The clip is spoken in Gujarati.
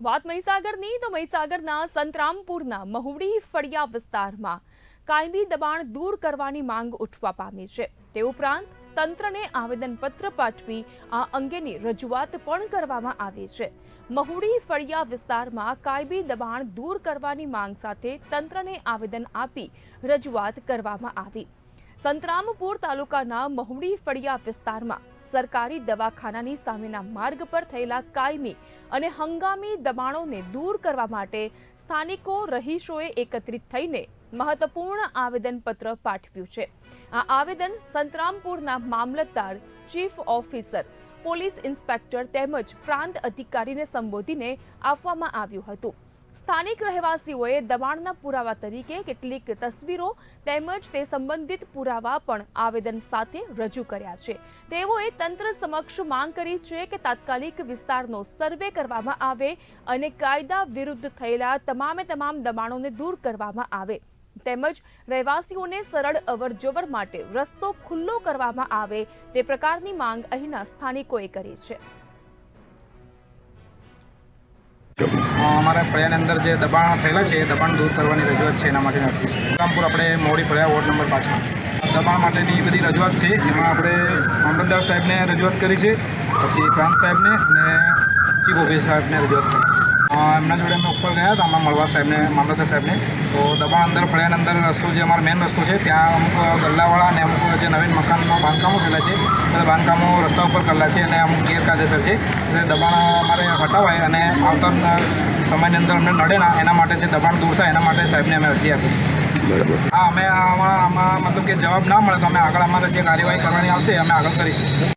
વાત મહીસાગરની તો મહીસાગરના સંતરામપુરના મહુડી ફળિયા વિસ્તારમાં કાયમી દબાણ દૂર કરવાની માંગ ઉઠવા પામી છે. તે ઉપરાંત તંત્રને આવેદનપત્ર પાઠવી આ અંગેની રજૂઆત પણ કરવામાં આવી છે. મહુડી ફળિયા વિસ્તારમાં કાયમી દબાણ દૂર કરવાની માંગ સાથે તંત્રને આવેદન આપી રજૂઆત કરવામાં આવી. સંતરામપુર તાલુકાના મહુડી ફળિયા વિસ્તારમાં સરકારી દવાખાનાની સામેના માર્ગ પર થયેલા કાયમી અને હંગામી દબાણોને દૂર કરવા માટે સ્થાનિકો રહીશોએ એકત્રિત થઈને મહત્વપૂર્ણ આવેદનપત્ર પાઠવ્યું છે. આ આવેદન સંતરામપુરના મામલતદાર, ચીફ ઓફિસર, પોલીસ ઇન્સ્પેક્ટર તેમજ પ્રાંત અધિકારીને સંબોધીને આપવામાં આવ્યું હતું. સ્થાનિક રહેવાસીઓએ દબાણના પુરાવા તરીકે કેટલીક તસવીરો તેમજ તે સંબંધિત પુરાવા પણ આવેદન સાથે રજૂ કર્યા છે. તેઓએ તંત્ર સમક્ષ માંગ કરી છે કે તાત્કાલિક વિસ્તારનો સર્વે કરવામાં આવે અને કાયદા વિરુદ્ધ થયેલા તમામે તમામ દબાણોને દૂર કરવામાં આવે. તેમજ રહેવાસીઓને સરળ અવરજવર માટે રસ્તો ખુલ્લો કરવામાં આવે તે પ્રકારની માંગ અહીંના સ્થાનિકોએ કરી છે. અમારા ફળિયાની અંદર જે દબાણ થયેલા છે, એ દબાણ દૂર કરવાની રજૂઆત છે, એના માટેની અરજી છે. રામપુર આપણે મોડી ફળિયા વોર્ડ નંબર પાંચમાં. દબાણ માટેની બધી રજૂઆત છે એમાં આપણે મામલતદાર સાહેબને રજૂઆત કરી છે, પછી પ્રાંત સાહેબને અને ચીફ ઓફિસર સાહેબને રજૂઆત કરી એમના જોડે અમે ઉપર ગયા હતા અમારા મળવા સાહેબને મામલતદાર સાહેબને. તો દબાણ અંદર ફળિયાની અંદર રસ્તો જે અમારો મેઇન રસ્તો છે ત્યાં અમુક ગલ્લાવાળા અને અમુક જે નવીન મકાનમાં બાંધકામો થયેલા છે બધા બાંધકામો રસ્તા ઉપર કરેલા છે અને અમુક ગેરકાયદેસર છે. એટલે દબાણ અમારે હટાવાય અને આવતા સમયની અંદર અમને નડે ના એના માટે જે દબાણ દૂર થાય એના માટે સાહેબને અમે અરજી આપી છે હા અમે આમાં આમાં મતલબ કે જવાબ ના મળે તો અમે આગળ અમારે જે કાર્યવાહી કરવાની આવશે અમે આગળ કરીશું.